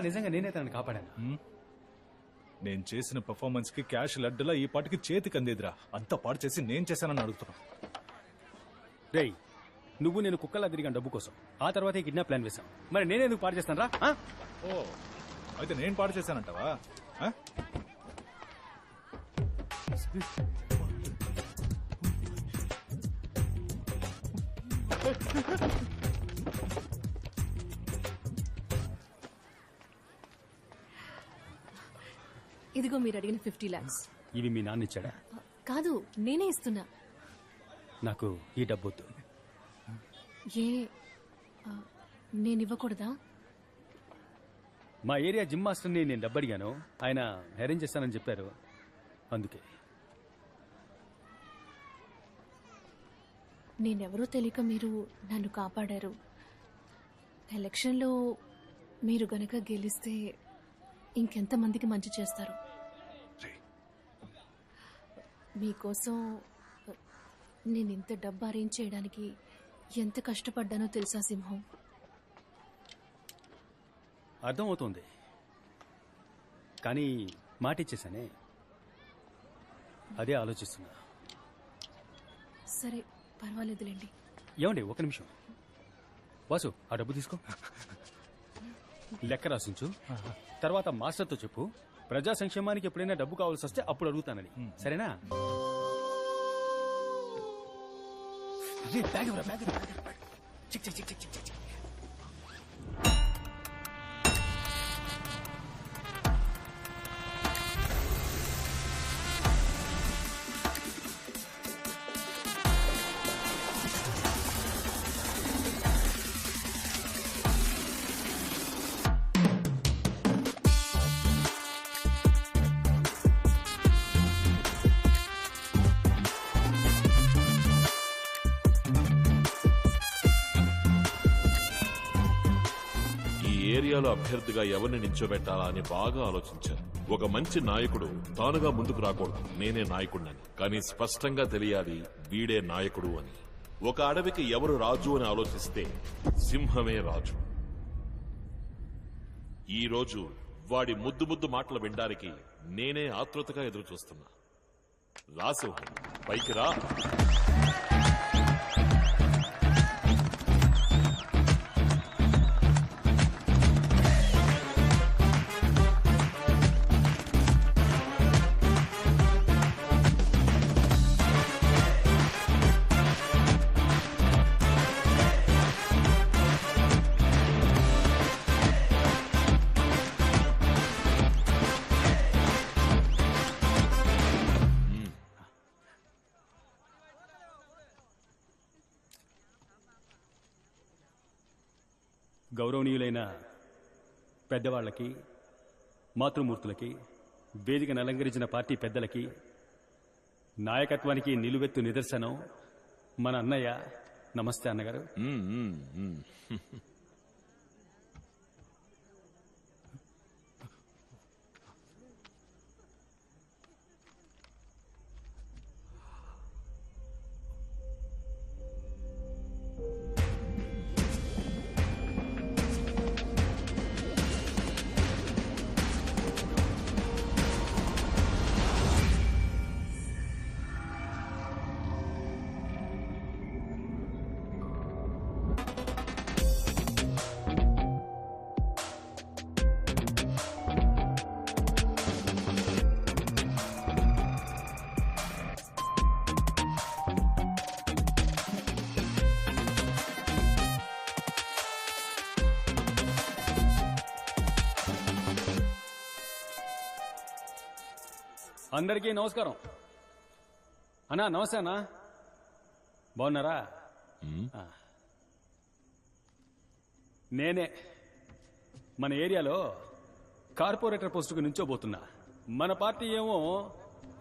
నిజంగా నేనే తనని కాపాడాను. నేను చేసిన పర్ఫార్మెన్స్కి క్యాష్ లడ్డులా ఈ పాటికి చేతికి అందేదిరా. అంతా పాడు చేసి నేను చేశానని అడుగుతున్నా రేయ్ నువ్వు నేను కుక్కలా తిరిగాను డబ్బు కోసం. ఆ తర్వాత ఈ కిడ్నాప్ ప్లాన్ వేశాం. మరి నేనేందుకు పాడు చేస్తాను రా ఓ అయితే నేను పాడు చేశానంటావా? ఆ? ఇదిగో మీరు అడిగిన ఫిఫ్టీ లాక్స్. ఇవి మీ నాన్న ఇచ్చాడా? కాదు నేనే ఇస్తున్నా. నాకు ఈ డబ్బు ఏ ఆ, నేను ఇవ్వకూడదా మా ఏరియా జిమ్ మాస్టర్ని నేను డబ్బు అడిగాను ఆయన అరేంజ్ చేస్తానని చెప్పారు. అందుకే. నేనెవరో తెలియక మీరు నన్ను కాపాడారు. ఎలక్షన్లో మీరు గనక గెలిస్తే ఇంకెంతమందికి మంచి చేస్తారు. మీకోసం నేను ఇంత డబ్బు అరేంజ్ చేయడానికి ఎంత కష్టపడ్డానో తెలుసా సింహం? అర్థమవుతోంది. కానీ మాట ఇచ్చేసానే అదే ఆలోచిస్తున్నా. సరే పర్వాలేదులేండి. ఏమండి ఒక నిమిషం. వాసు ఆ డబ్బు తీసుకో. లెక్క రాసించు. తర్వాత మాస్టర్తో చెప్పు. ప్రజా సంక్షేమానికి ఎప్పుడైనా డబ్బు కావాల్సి వస్తే అప్పుడు అడుగుతానని. సరేనా? Bag bag. చిక్, చిక్, చిక్, చిక్, చిక్, ఏరియాలో అభ్యర్థిగా ఎవరిని నించోబెట్టాలా అని బాగా ఆలోచించారు ఒక మంచి నాయకుడు తానుగా ముందుకు రాకూడదు. నేనే నాయకుడినని. కానీ స్పష్టంగా తెలియాలి వీడే నాయకుడు అని. ఒక అడవికి ఎవరు రాజు అని ఆలోచిస్తే సింహమే రాజు. ఈ రోజు వాడి ముద్దు ముద్దు మాటలు వినడానికి నేనే ఆతృతగా ఎదురు చూస్తున్నా పైకి రా. గౌరవనీయులైన పెద్దవాళ్ళకి మాతృమూర్తులకి వేదికను అలంకరించిన పార్టీ పెద్దలకి నాయకత్వానికి నిలువెత్తు నిదర్శనం మన అన్నయ్య. నమస్తే అన్నగారు. అందరికీ నమస్కారం. అన్నా నమస్తే అన్నా. బాగున్నారా? ఆ. నేనే మన ఏరియాలో కార్పొరేటర్ పోస్టుకు నుంచోబోతున్నా. మన పార్టీ ఏమో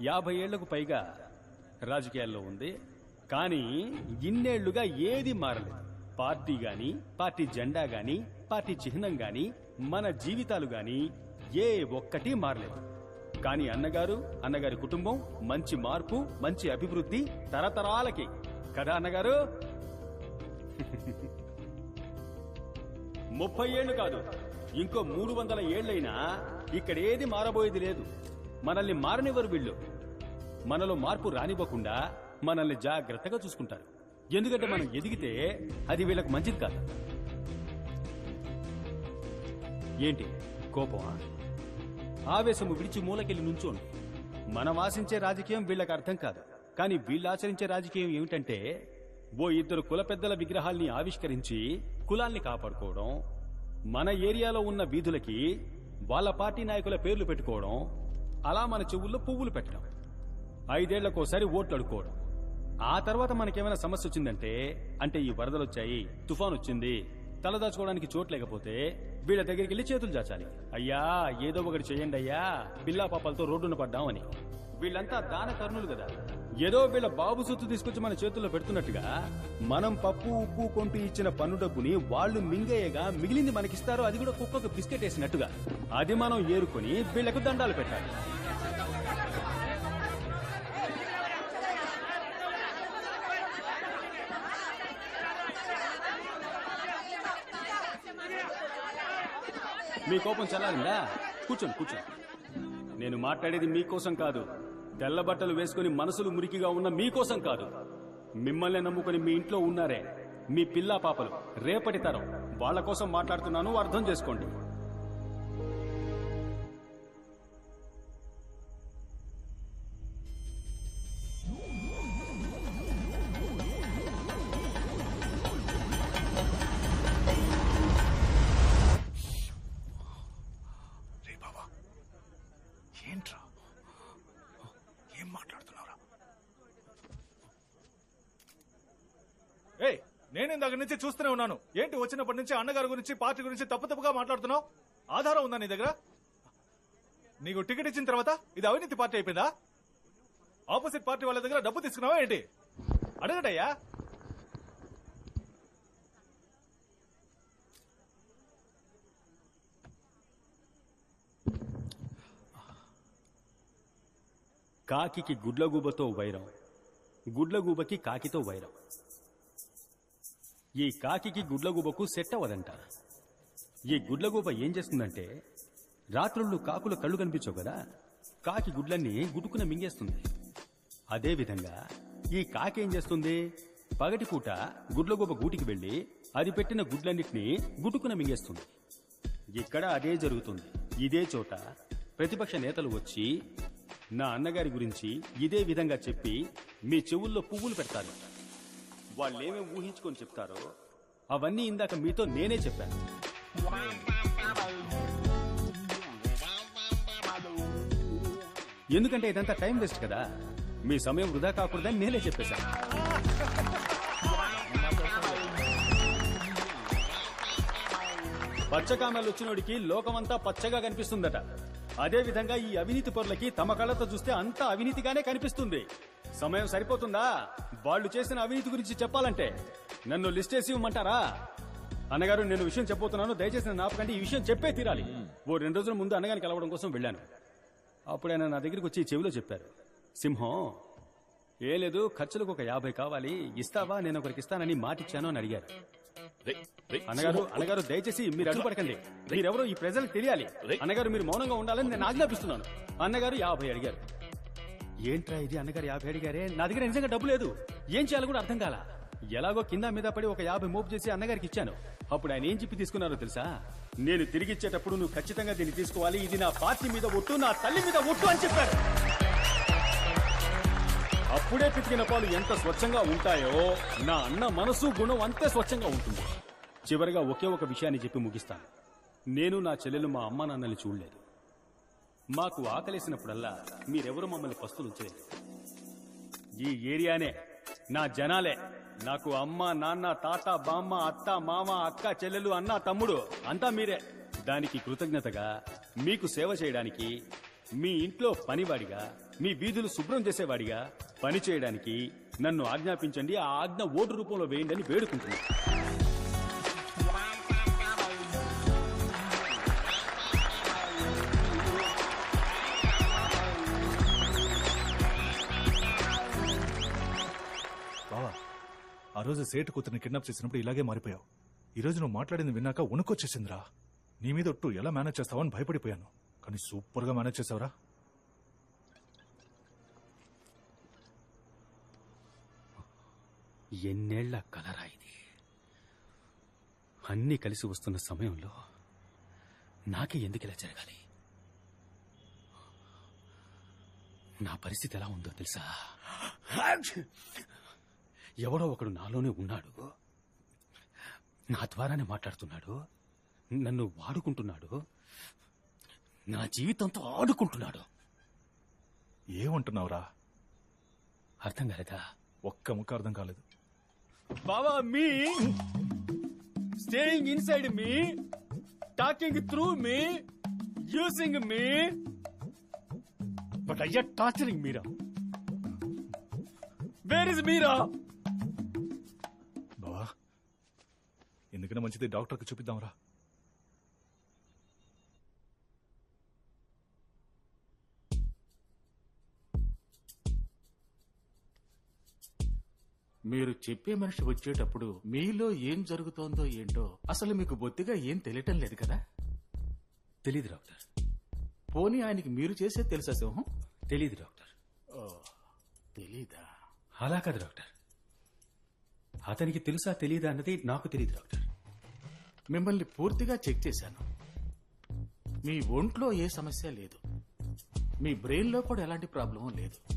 యాభై ఏళ్ళకు పైగా రాజకీయాల్లో ఉంది. కానీ ఇన్నేళ్ళుగా ఏది మారలేదు. పార్టీ గాని పార్టీ జెండా గాని పార్టీ చిహ్నం గాని మన జీవితాలు గాని ఏ ఒక్కటి మారలేదు. కానీ అన్నగారు అన్నగారి కుటుంబం మంచి మార్పు మంచి అభివృద్ధి తరతరాలకి. కదా అన్నగారు? ముప్పై ఏళ్ళు కాదు ఇంకో మూడు వందల ఏళ్ళైనా ఇక్కడేది మారబోయేది లేదు. మనల్ని మారనివ్వరు వీళ్ళు. మనలో మార్పు రానివ్వకుండా మనల్ని జాగ్రత్తగా చూసుకుంటారు. ఎందుకంటే మనం ఎదిగితే అది వీళ్ళకి మంచిది కాదు. ఏంటి? కోపమా? ఆవేశము విడిచి మూలకెళ్ళి నుంచోండి. మనం ఆశించే రాజకీయం వీళ్ళకి అర్థం కాదు. కానీ వీళ్ళు ఆచరించే రాజకీయం ఏమిటంటే ఓ ఇద్దరు కుల పెద్దల విగ్రహాల్ని ఆవిష్కరించి కులాల్ని కాపాడుకోవడం మన ఏరియాలో ఉన్న వీధులకి వాళ్ళ పార్టీ నాయకుల పేర్లు పెట్టుకోవడం అలా మన చెవుల్లో పువ్వులు పెట్టడం ఐదేళ్ళకోసారి ఓట్లు అడుకోవడం ఆ తర్వాత మనకేమైనా సమస్య వచ్చిందంటే అంటే ఈ వరదలు వచ్చాయి తుఫాన్ వచ్చింది తలదాచుకోవడానికి చోటు లేకపోతే వీళ్ళ దగ్గరికి వెళ్ళి చేతులు చాచాలి అయ్యా ఏదో ఒకటి చేయండి అయ్యా. పిల్లా పాపాలతో రోడ్డున పడ్డామని వీళ్ళంతా దాన కర్ణులు కదా. ఏదో వీళ్ళ బాబు సొత్తు తీసుకొచ్చి మన చేతుల్లో పెడుతున్నట్టుగా మనం పప్పు ఉప్పు కొంపి ఇచ్చిన పన్ను డబ్బుని వాళ్ళు మింగేయగా మిగిలింది మనకిస్తారో అది కూడా కుక్కకు బిస్కెట్ వేసినట్టుగా. అది మనం ఏరుకొని వీళ్ళకు దండాలు పెట్టాలి. మీ కోపం చల్లారిందా? కూర్చోండి కూర్చోండి. నేను మాట్లాడేది మీకోసం కాదు. తెల్ల బట్టలు వేసుకుని మనసులు మురికిగా ఉన్న మీకోసం కాదు. మిమ్మల్ని నమ్ముకుని మీ ఇంట్లో ఉన్నారే. మీ పిల్లా పాపలు. రేపటి తరం. వాళ్ళ కోసం మాట్లాడుతున్నాను అర్థం చేసుకోండి. నేను ఇందాక నుంచి చూస్తూనే ఉన్నాను. ఏంటి వచ్చినప్పటి నుంచి అన్నగారి గురించి పార్టీ గురించి తప్పు తప్పుగా మాట్లాడుతున్నావు? ఆధారం ఉందా నీ దగ్గర? నీకు టికెట్ ఇచ్చిన తర్వాత ఇది అవినీతి పార్టీ అయిపోయిందా? ఆపోజిట్ పార్టీ వాళ్ళ దగ్గర డబ్బు తీసుకున్నావా ఏంటి? అడగటయ్యా. కాకి గుడ్లగూబతో వైరం. గుడ్లగూబకి కాకితో వైరం. ఈ కాకికి గుడ్లగూబకు సెట్ అవ్వదంట ఈ గుడ్లగూబ ఏం చేస్తుందంటే రాత్రుళ్ళు కాకుల కళ్ళు కనిపించవు కదా కాకి గుడ్లన్నీ గుడుకున మింగేస్తుంది. అదేవిధంగా ఈ కాకి ఏం చేస్తుంది? పగటిపూట గుడ్లగూబ గూటికి వెళ్ళి అది పెట్టిన గుడ్లన్నిటినీ గుటుకున మింగేస్తుంది. ఇక్కడ అదే జరుగుతుంది. ఇదే చోట ప్రతిపక్ష నేతలు వచ్చి నా అన్నగారి గురించి ఇదే విధంగా చెప్పి మీ చెవుల్లో పువ్వులు పెడతారు. వాళ్ళేమేం ఊహించుకొని చెప్తారో అవన్నీ ఇందాక మీతో నేనే చెప్పాను. ఎందుకంటే ఇదంతా టైం వేస్ట్ కదా. మీ సమయం వృధా కాకూడదని నేనే చెప్పేశాను. పచ్చకామెలు వచ్చినోడికి లోకమంతా పచ్చగా కనిపిస్తుందట. అదే విధంగా ఈ అవినీతి పరులకి తమ కళ్ళతో చూస్తే అంతా అవినీతిగానే కనిపిస్తుంది. సమయం సరిపోతుందా? వాళ్ళు చేసిన అవినీతి గురించి చెప్పాలంటే నన్ను లిస్ట్ చేసి ఇవ్వమంటారా? అన్నగారు నేను విషయం చెప్పబోతున్నాను. దయచేసి నన్ను ఆపకండి. ఈ విషయం చెప్పే తీరాలి. ఓ రెండు రోజుల ముందు అన్నగారిని కలవడం కోసం వెళ్ళాను. అప్పుడు ఆయన నా దగ్గరికి వచ్చి చెవిలో చెప్పారు. సింహం ఏ లేదు ఖర్చులకు ఒక యాభై కావాలి. ఇస్తావా? నేను ఒకరికి ఇస్తానని మాటిచ్చాను అని అడిగారు. అన్నగారు అన్నగారు దయచేసి మీరు అడ్డుపడకండి. మీరెవరో ఈ ప్రజలకు తెలియాలి. అన్నగారు మీరు మౌనంగా ఉండాలని నేను ఆజ్ఞాపిస్తున్నాను. అన్నగారు యాభై అడిగారు. ఏంట్రా ఇది అన్నగారు యాభై అడిగారే? నా దగ్గర నిజంగా డబ్బు లేదు. ఏం చేయాలో కూడా అర్థం కాల. ఎలాగో కింద మీద పడి ఒక యాభై మోపు చేసి అన్నగారికి ఇచ్చాను. అప్పుడు ఆయన ఏం చెప్పి తీసుకున్నారో తెలుసా? నేను తిరిగిచ్చేటప్పుడు నువ్వు ఖచ్చితంగా దీన్ని తీసుకోవాలి. ఇది నా పార్టీ మీద ఒట్టు నా తల్లి మీద ఒట్టు అని చెప్పారు. అప్పుడే పితికిన పాలు ఎంత స్వచ్ఛంగా ఉంటాయో నా అన్న మనసు గుణం అంతే స్వచ్ఛంగా ఉంటుంది. చివరిగా ఒకే ఒక విషయాన్ని చెప్పి ముగిస్తాను. నేను నా చెల్లెలు మా అమ్మ నాన్నల్ని చూడలేదు. మాకు ఆకలేసినప్పుడల్లా మీరెవరు మమ్మల్ని పస్తులుంచలేదు ఈ ఏరియానే నా జనాలే నాకు అమ్మ నాన్న తాత బామ్మ అత్త మామ అక్క చెల్లెలు అన్న తమ్ముడు అంతా మీరే. దానికి కృతజ్ఞతగా మీకు సేవ చేయడానికి మీ ఇంట్లో పనివాడిగా మీ వీధులు శుభ్రం చేసేవాడిగా పని చేయడానికి నన్ను ఆజ్ఞాపించండి ఆ ఆజ్ఞ ఓటు రూపంలో వేయండి అని వేడుకుంటున్నాను. రోజు సేటు కూతురిని కిడ్నాప్ చేసినప్పుడు ఇలాగే మారిపోయావు. ఈ రోజు నువ్వు మాట్లాడింది విన్నాక వణుకొచ్చేసిందిరా నీ మీద ఒట్టు ఎలా మేనేజ్ చేస్తావని భయపడిపోయాను. కానీ సూపర్గా మేనేజ్ చేసావురా. ఎన్నేళ్ళ కలరా ఇది? అన్నీ కలిసి వస్తున్న సమయంలో నాకే ఎందుకు ఇలా జరగాలి? నా పరిస్థితి ఎలా ఉందో తెలుసా? ఎవడో ఒకడు నాలోనే ఉన్నాడు. నా ద్వారానే మాట్లాడుతున్నాడు. నన్ను వాడుకుంటున్నాడు. నా జీవితంతో ఆడుకుంటున్నాడు. ఏమంటున్నావురా? అర్థం కాలేదా? ఒక్క ముక్క అర్థం కాలేదు. బావా me staying inside me talking through me using me. But అయ్యా టార్చరింగ్ మీరా? వేర్ ఇస్ మీరా? ఎందుకైనా మంచిది డాక్టర్కి చూపిద్దాంరా. మీరు చెప్పే మనిషి వచ్చేటప్పుడు మీలో ఏం జరుగుతోందో ఏంటో అసలు మీకు బొత్తిగా ఏం తెలియటం లేదు కదా? తెలీదు డాక్టర్. పోనీ ఆయనకి మీరు చేసే తెలుసా సింహం? తెలీదు డాక్టర్. ఓ, తెలీదా? అలా కాదు డాక్టర్. అతనికి తెలుసా తెలీదా అన్నది నాకు తెలియదు డాక్టర్. మిమ్మల్ని పూర్తిగా చెక్ చేశాను. మీ ఒంట్లో ఏ సమస్య లేదు. మీ బ్రెయిన్లో కూడా ఎలాంటి ప్రాబ్లం లేదు.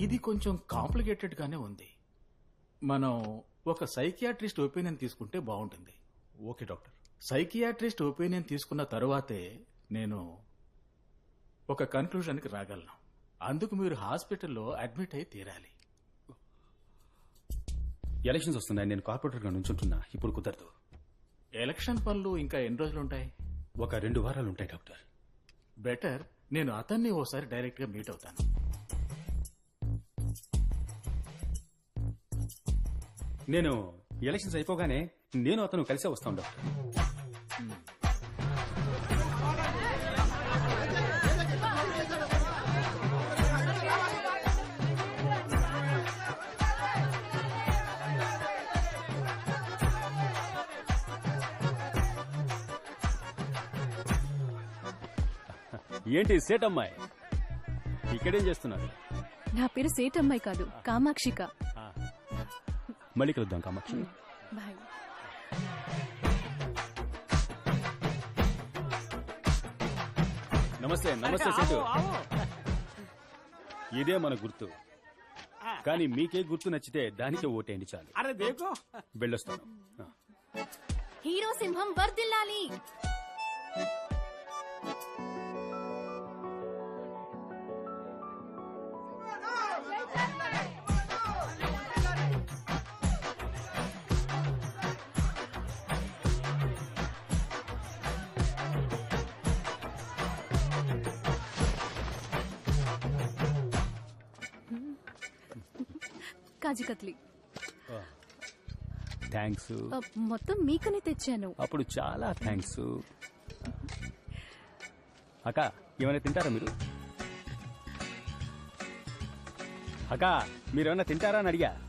ఇది కొంచెం కాంప్లికేటెడ్ గానే ఉంది. మనం ఒక సైకియాట్రిస్ట్ ఒపీనియన్ తీసుకుంటే బాగుంటుంది. Okay doctor. సైకియాట్రిస్ట్ ఒపీనియన్ తీసుకున్న తరువాతే నేను ఒక కన్క్లూజన్కి రాగలను. అందుకు మీరు హాస్పిటల్లో అడ్మిట్ అయి తీరాలి. ఎలక్షన్స్ వస్తున్నాయి. నేను కార్పొరేటర్గా నుంచుంటున్నా. ఇప్పుడు కుదరదు. ఎలక్షన్ పనులు ఇంకా ఎన్ని రోజులు ఉంటాయి ఒక రెండు వారాలు ఉంటాయి డాక్టర్. బెటర్ నేను అతన్ని ఓసారి డైరెక్ట్గా మీట్ అవుతాను. నేను ఎలక్షన్స్ అయిపోగానే నేను అతను కలిసే వస్తాను డాక్టర్. ఏంటి సేట్ అమ్మాయి? ఇక్కడేం చేస్తున్నారు? నా పేరు సేటమ్మాయి కాదు కామాక్షిక. మళ్ళీ కలుద్దాం కామాక్షి. బాయ్. నమస్తే నమస్తే సేటు. ఇదే మన గుర్తు. కానీ మీకే గుర్తు నచ్చితే దానికే ఓటేయండి చాలు. అరే దేకో. వెళ్ళొస్తాను. హీరో సింహం వర్దిల్లాలి కాజీ కత్లీ థ్యాంక్స్. మొత్తం మీకనే తెచ్చాను. అప్పుడు చాలా థ్యాంక్స్. అక్క ఏమైనా తింటారా మీరు? అక్క మీరేమైనా తింటారా అని అడిగా.